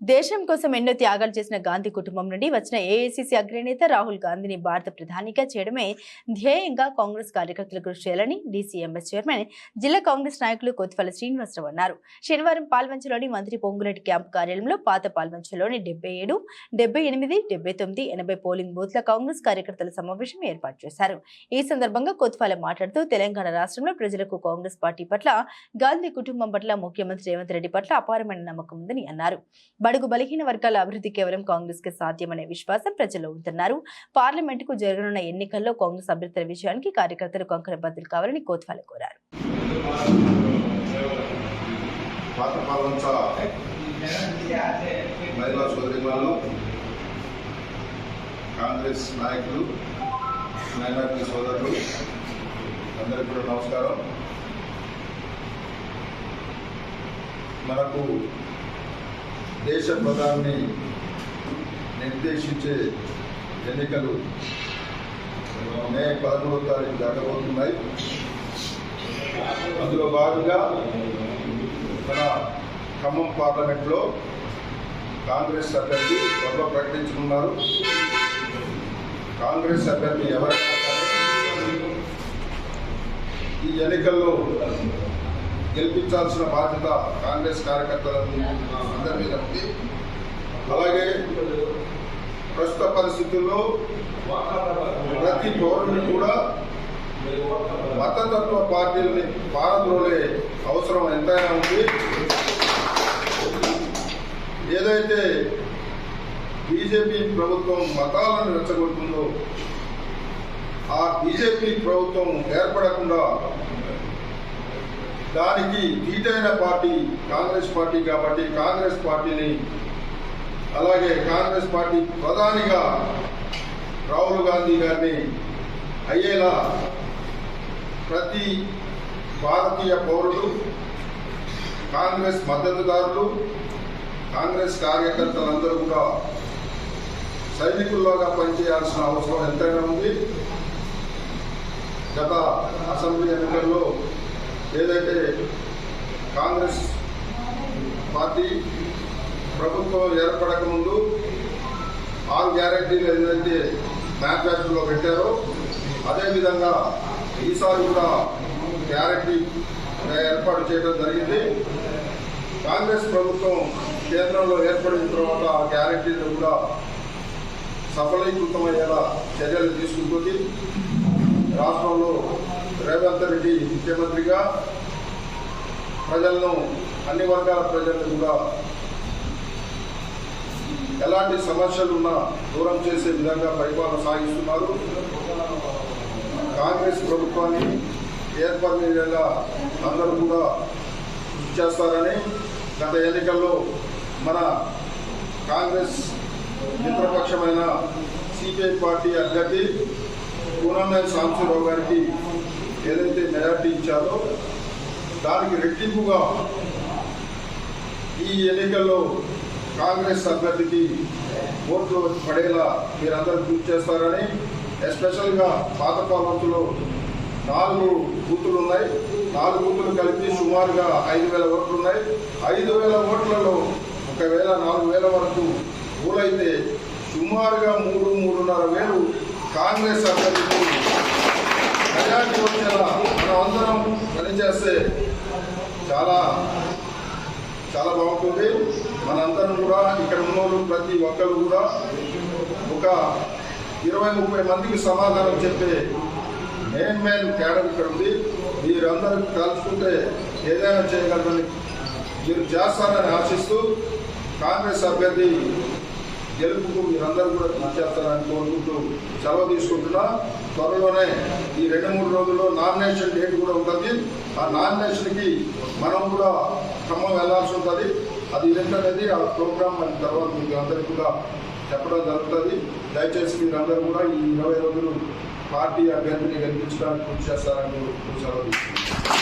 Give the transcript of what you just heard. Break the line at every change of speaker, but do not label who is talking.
దేశం కోసం ఎన్నో త్యాగాలు చేసిన గాంధీ కుటుంబం నుండి వచ్చిన ఏఐసిసి అగ్రనేత రాహుల్ గాంధీని భారత ప్రధానిగా చేయడమే ధ్యేయంగా కాంగ్రెస్ కార్యకర్తలు కృషి చేయాలని డీసీఎంఎస్ చైర్మన్ జిల్లా కాంగ్రెస్ నాయకులు కొత్తిపల్లి శ్రీనివాసరావు అన్నారు. శనివారం పాల్వంచలోని మంత్రి పొంగులేటి క్యాంపు కార్యాలయంలో పాత పాల్వంచలోని డెబ్బై ఏడు డెబ్బై ఎనిమిది డెబ్బై తొమ్మిది ఎనభై పోలింగ్ బూత్ల కాంగ్రెస్ కార్యకర్తల సమావేశం ఏర్పాటు చేశారు. ఈ సందర్భంగా కొత్తిపాలెం మాట్లాడుతూ తెలంగాణ రాష్ట్రంలో ప్రజలకు కాంగ్రెస్ పార్టీ పట్ల గాంధీ కుటుంబం పట్ల ముఖ్యమంత్రి రేవంత్ రెడ్డి పట్ల అపారమైన నమ్మకం ఉందని అన్నారు. బడుగు బలహీన వర్గాల అభివృద్ధి కేవలం కాంగ్రెస్కి సాధ్యమనే విశ్వాసం ప్రజల్లో ఉంటున్నారు పార్లమెంట్కు జరగనున్న ఎన్నికల్లో కాంగ్రెస్ అభ్యర్థుల విజయానికి కార్యకర్తలు కంకణ బద్దలు కావాలని కోత్వాలు కోరారు.
కాంగ్రెస్ నాయకులు మైనార్టీ సోదరులు అందరికీ కూడా నమస్కారం. మనకు దేశ ప్రధాని నిర్దేశించే ఎన్నికలు మే పదమూడో తారీఖు జరగబోతున్నాయి. అందులో భాగంగా మన ఖమ్మం పార్లమెంట్లో కాంగ్రెస్ అభ్యర్థి త్వరలో ప్రకటించనున్నారు. కాంగ్రెస్ అభ్యర్థి ఎవరైనా ఈ ఎన్నికల్లో గెలిపించాల్సిన బాధ్యత కాంగ్రెస్ కార్యకర్తల అందరి మీద ఉంది. అలాగే ప్రస్తుత పరిస్థితుల్లో ప్రతి గవర్నమెంట్ కూడా మతతత్వ పార్టీలని పారద్రోలే అవసరం ఎంతైనా ఉంది. ఏదైతే బీజేపీ ప్రభుత్వం మతాలను రెచ్చగొడుతుందో ఆ బీజేపీ ప్రభుత్వం ఏర్పడకుండా దానికి ధీటైన పార్టీ కాంగ్రెస్ పార్టీ కాబట్టి కాంగ్రెస్ పార్టీని అలాగే కాంగ్రెస్ పార్టీ ప్రధానిగా రాహుల్ గాంధీ గారిని అయ్యేలా ప్రతి భారతీయ పౌరులు కాంగ్రెస్ మద్దతుదారులు కాంగ్రెస్ కార్యకర్తలందరూ కూడా సైనికుల్లోగా పనిచేయాల్సిన అవసరం ఎంతైనా ఉంది. గత అసెంబ్లీ ఎన్నికల్లో ఏదైతే కాంగ్రెస్ పార్టీ ప్రభుత్వం ఏర్పడక ముందు ఆరు గ్యారెంటీలు ఏదైతే మేనిఫెస్టోలో పెట్టారో అదేవిధంగా ఈసారి కూడా గ్యారెంటీ ఏర్పాటు చేయడం జరిగింది. కాంగ్రెస్ ప్రభుత్వం కేంద్రంలో ఏర్పడిన తర్వాత ఆ గ్యారెంటీలు కూడా సఫలీకృతమయ్యేలా చర్యలు తీసుకుంటుంది. రాష్ట్రంలో రేవంత్ రెడ్డి ముఖ్యమంత్రిగా ప్రజలను అన్ని వర్గాల ప్రజలను కూడా ఎలాంటి సమస్యలు ఉన్నా దూరం చేసే విధంగా పరిపాలన సాగిస్తున్నారు. కాంగ్రెస్ ప్రభుత్వాన్ని ఏర్పడేలా అందరూ కూడా చేస్తారని గత ఎన్నికల్లో మన కాంగ్రెస్ మిత్రపక్షమైన సిపిఐ పార్టీ అభ్యర్థి పూనమేని సాంబశివరావు గారికి ఇచ్చారో దానికి రెట్టింపుగా ఈ ఎన్నికల్లో కాంగ్రెస్ అభ్యర్థికి ఓట్లు పడేలా మీరందరూ కృషి చేస్తారని ఎస్పెషల్గా పాత పాలనలో నాలుగు బూతులు ఉన్నాయి నాలుగు బూతులు కలిపి సుమారుగా ఐదు వేల ఓట్లు ఉన్నాయి ఐదు వేల ఓట్లలో ఒకవేళ నాలుగు వేల వరకు ఊరైతే సుమారుగా మూడు మూడున్నర వేలు కాంగ్రెస్ అభ్యర్థికి ప్రజాకి వచ్చేలా అందరం పనిచేస్తే చాలా చాలా బాగుంటుంది. మనందరం కూడా ఇక్కడ ఉన్నోళ్ళు ప్రతి ఒక్కరు కూడా ఒక ఇరవై ముప్పై మందికి సమాధానం చెప్పే మెయిన్ మెయిన్ తేడా ఇక్కడ ఉంది. మీరందరూ కలుసుకుంటే ఏదైనా చేయగలరని మీరు చేస్తారని ఆశిస్తూ కాంగ్రెస్ అభ్యర్థి గెలుపుకు మీరందరూ కూడా కృషి చేస్తారని కోరుకుంటూ సెలవు తీసుకుంటున్నా. త్వరలోనే ఈ రెండు మూడు రోజుల్లో నామినేషన్ డేట్ కూడా ఉంటుంది. ఆ నామినేషన్కి మనం కూడా క్రమం వెళ్ళాల్సి ఉంటుంది. అది ఏంటనేది ఆ ప్రోగ్రామ్ మన తర్వాత మీకు అందరికీ కూడా చెప్పడం జరుగుతుంది. దయచేసి మీరందరూ కూడా ఈ ఇరవై రోజులు పార్టీ అభ్యర్థిని గెలిపించడానికి కృషి చేస్తారని సెలవు తీసుకుంటున్నాను